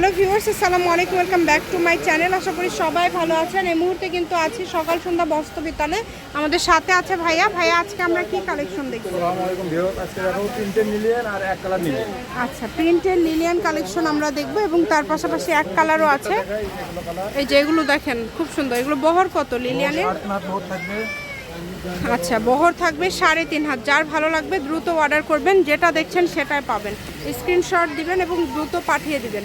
Hello viewers আসসালামু আলাইকুম welcome back to my channel. আশা করি সবাই ভালো আছেন। এই মুহূর্তে কিন্তু আছি সকাল সন্ধ্যা বস্ত্র বিতালে আমাদের সাথে আছে ভাইয়া। ভাইয়া আজকে আমরা কি কালেকশন দেখব? আচ্ছা প্রিন্টের লিলিয়ান কালেকশন আমরা দেখব এবং তার পাশাপাশি এক কালারও আছে। এই যে এগুলো দেখেন খুব সুন্দর। এগুলো বহর কত লিলিয়ানের? আচ্ছা বহর থাকবে সাড়ে তিন হাত। যার ভালো লাগবে দ্রুত অর্ডার করবেন, যেটা দেখছেন সেটাই পাবেন। স্ক্রিনশট দিবেন এবং দ্রুত পাঠিয়ে দিবেন।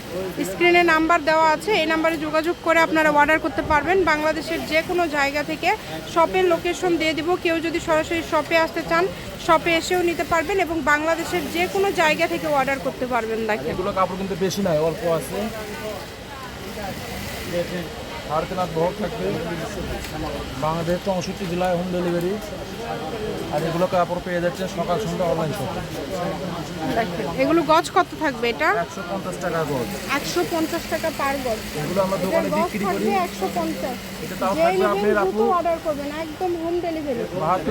স্ক্রিনে নাম্বার দেওয়া আছে, এই নাম্বারে যোগাযোগ করে আপনারা অর্ডার করতে পারবেন। বাংলাদেশের যে কোনো জায়গা থেকে শপের লোকেশন দিয়ে দিব। কেউ যদি সরাসরি শপে আসতে চান শপে এসেও নিতে পারবেন এবং বাংলাদেশের যে কোনো জায়গা থেকে অর্ডার করতে পারবেন। দেখেন। কাপড় কিন্তু বেশি নয়, অল্প আছে। সাড়ে তিন হাত থাকবে। বাংলাদেশ চৌষট্টি জেলায় হোম ডেলিভারি আর এগুলো কাপড় পেয়ে যাচ্ছেন সকাল সন্ধ্যা অনলাইন শপে এগুলো গজ কত থাকবে এটা? একশো পঞ্চাশ টাকা গজ। একশো পঞ্চাশ টাকা পার গজ। এগুলো আমরা দোকানে বিক্রি করি। একশো পঞ্চাশ। এটা তাও থাকবে আপনি অর্ডার করবেন একদম হোম ডেলিভারি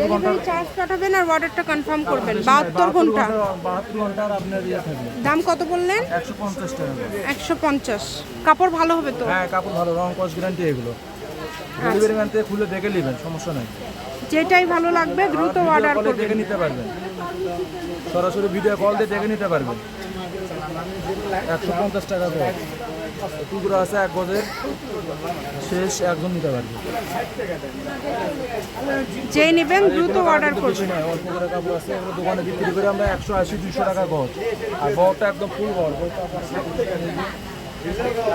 ডেলিভারি চার্জ পাঠাবেন আর অর্ডারটা কনফার্ম করবেন। বাহাত্তর ঘণ্টা বাহাত্তর ঘণ্টার আপনার ইয়ে থাকবে। দাম কত বললেন? একশো পঞ্চাশ টাকা একশো পঞ্চাশ। কাপড় ভালো হবে তো? হ্যাঁ কাপড় ভালো রং কস গ্যারান্টি এগুলো। ডেলিভারি ম্যান থেকে খুলে দেখে নেবেন সমস্যা নেই। যেটাই ভালো লাগবে দ্রুত অর্ডার করবেন। দেখে নিতে পারবেন। সরাসরি ভিডিও কল দিয়ে দেখে নিতে পারবেন। একশো পঞ্চাশ টাকা করে। টুকরো আছে এক গজের। শেষ একজন নিতে পারবে। যেই নেবেন দ্রুত অর্ডার করবেন। অল্প করে কাপড় আছে এগুলো দোকানে বিক্রি করে আমরা একশো আশি দুশো টাকা গজ। আর বহরটা একদম ফুল বহরটা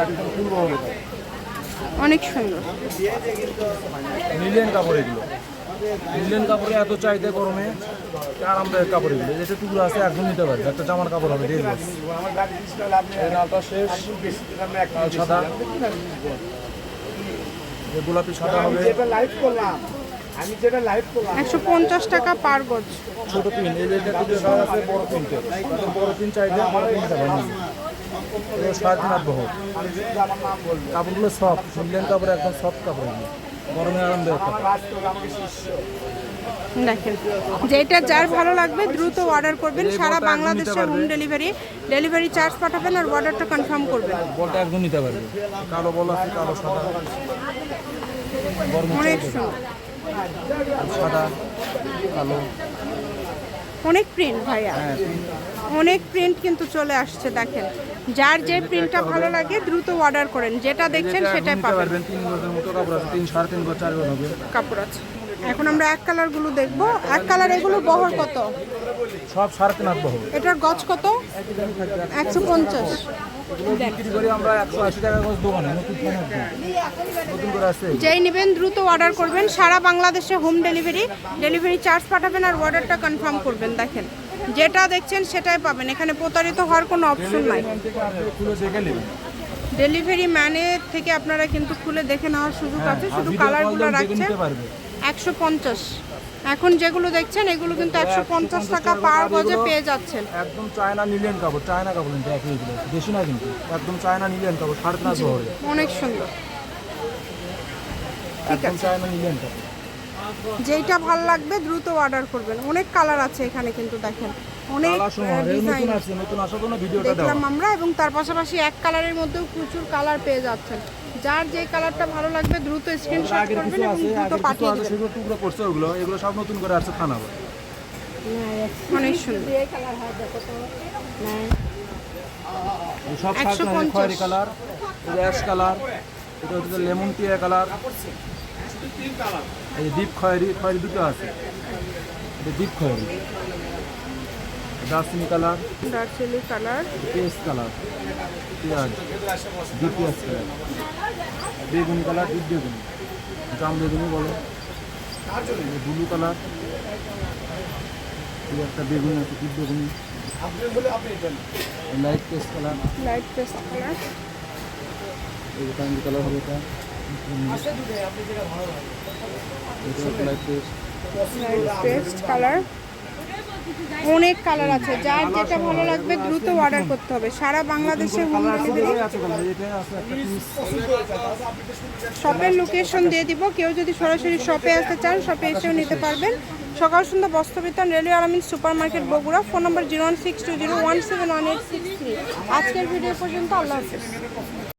একদম ফুল এটা। অনেক সুন্দর। মিলিয়ন কাপড় এগুলো মিলিয়ন কাপড়ে এত চাহিদা গরমে আরামদায়ক কাপড় এগুলো যেটা টুকরো আছে একদম নিতে পারবে। একটা জামার কাপড় হবে ডেলি সাদা। গোলাপি সাদা হবে। আমি যেটা লাইভ করলাম একশো পঞ্চাশ টাকা পার গজ। ছোট পিন এই যে বড় তাদের বড় পিন চাহিদা বড় পিন সাড়ে তিন হাত বহর আমার নাম বলব কাপড়গুলো সফট মিলিয়ন কাপড় একদম সফট কাপড় গরমে আরামদায়ক দেখেন যেটা যার ভালো লাগবে দ্রুত অর্ডার করবেন। সারা বাংলাদেশে হোম ডেলিভারি ডেলিভারি চার্জ পাঠাবেন আর অর্ডারটা কনফার্ম করবেন। বলটা একদম নিতে পারবে কালো বল আছে কালো সাদা। অনেক সাদা কালো। অনেক প্রিন্ট ভাইয়া। হ্যাঁ অনেক প্রিন্ট কিন্তু চলে আসছে দেখেন। যার যে প্রিন্টটা ভালো লাগে দ্রুত অর্ডার করেন। যেটা দেখছেন সেটাই পাবেন। তিন গজের মতো কাপড় আছে এখন আমরা এক কালারগুলো দেখব। এক কালার এগুলো বহর কত? সব সাড়ে তিন হাত বহর। এটার গজ কত? একশো পঞ্চাশ। যেই নেবেন দ্রুত অর্ডার করবেন। সারা বাংলাদেশে হোম ডেলিভারি ডেলিভারি চার্জ পাঠাবেন আর অর্ডারটা কনফার্ম করবেন দেখেন। যেটা দেখছেন সেটাই পাবেন। এখানে প্রতারিত হওয়ার কোনো অপশন নাই। ডেলিভারি ম্যানের থেকে আপনারা কিন্তু খুলে দেখে নেওয়ার সুযোগ আছে। শুধু কালারগুলো রাখছেন একশো পঞ্চাশ। এখন যেগুলো দেখছেন এগুলো কিন্তু একশো পঞ্চাশ টাকা পার গজে পেয়ে যাচ্ছেন। একদম চায়না নিলেন কাপড় চায়না কাপড় কিন্তু একই বেশি না কিন্তু একদম চায়না নিলেন কাপড় সাড়ে অনেক সুন্দর। একদম চায়না নিলেন কাপড়। যেইটা ভালো লাগবে দ্রুত অর্ডার করবেন। অনেক কালার আছে এখানে কিন্তু দেখেন। অনেক ডিজাইন দেখলাম আমরা এবং তার পাশাপাশি এক কালারের মধ্যেও প্রচুর কালার পেয়ে যাচ্ছেন। যার যে কালারটা ভালো লাগবে দ্রুত স্ক্রিনশট করবেন এবং দ্রুত পাঠিয়ে দেবেন। সেগুলো টুকরো করছে ওগুলো এগুলো সব নতুন করে আসছে থানাবে অনেক সুন্দর। সব কালার কালার এটা হচ্ছে লেমন টিয়া কালার এই ডিপ খয়েরি খয়েরি দুটো আছে। এটা ডিপ খয়েরি। দার্সিনি colour. Darjeeling colour. Paste colour. পেঁয়াজ ডিপ পেঁয়াজ কালার। বেগুনি কালার ডিপ বেগুনি। জাম বেগুনি বলো। Blue colour. এই একটা বেগুনি আছে ডিপ বেগুনি। Light paste colour. Light paste colour. এই কালার হবে এটা। পেস্ট কালার অনেক কালার আছে। যার যেটা ভালো লাগবে দ্রুত অর্ডার করতে হবে। সারা বাংলাদেশে হোম ডেলিভারি শপের লোকেশন দিয়ে দিব। কেউ যদি সরাসরি শপে আসতে চান শপে এসেও নিতে পারবেন। সকাল সন্ধ্যা বস্ত্রবিতান railway Alamin super market Bogura. Phone number zero one six two zero one seven one eight six three. আজকের ভিডিও পর্যন্ত আল্লাহ হাফিজ।